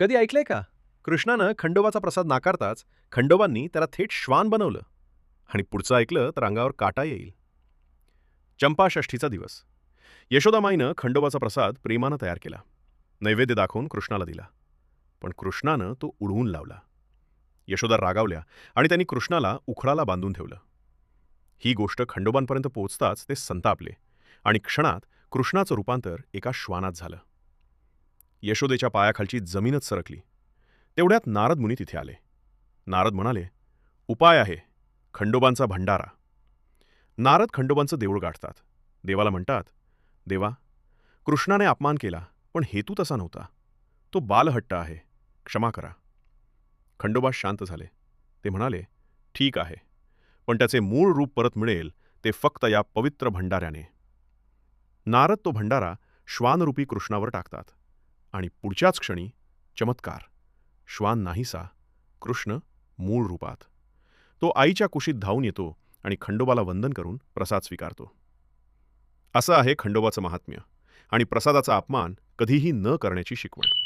कधी ऐकलंय का? कृष्णानं खंडोबाचा प्रसाद नाकारताच खंडोबांनी त्याला थेट श्वान बनवलं आणि पुढचं ऐकलं तर अंगावर काटा येईल. चंपाषष्ठीचा दिवस. यशोदामाईनं खंडोबाचा प्रसाद प्रेमानं तयार केला. नैवेद्य दाखवून कृष्णाला दिला. पण कृष्णानं तो उडवून लावला. यशोदा रागावल्या आणि त्यांनी कृष्णाला उखळाला बांधून ठेवलं. ही गोष्ट खंडोबांपर्यंत पोहोचताच ते संतापले आणि क्षणात कृष्णाचं रूपांतर एका श्वानात झालं. यशोदेच्या पायाखालची जमीनच सरकली. तेवढ्यात नारद मुनी तिथे आले. नारद म्हणाले उपाय आहे खंडोबांचा भंडारा. नारद खंडोबांचं देऊळ गाठतात. देवाला म्हणतात देवा कृष्णाने अपमान केला पण हेतू तसा नव्हता. तो बालहट्ट आहे क्षमा करा. खंडोबा शांत झाले. ते म्हणाले ठीक आहे पण त्याचे मूळ रूप परत मिळेल ते फक्त या पवित्र भंडाऱ्याने. नारद तो भंडारा श्वानरूपी कृष्णावर टाकतात. आणि पुढच्याच क्षणी चमत्कार. श्वान नाहीसा कृष्ण मूळ रूपात. तो आईच्या कुशीत धावून येतो आणि खंडोबाला वंदन करून प्रसाद स्वीकारतो. असं आहे खंडोबाचं महात्म्य आणि प्रसादाचा अपमान कधीही न करण्याची शिकवण.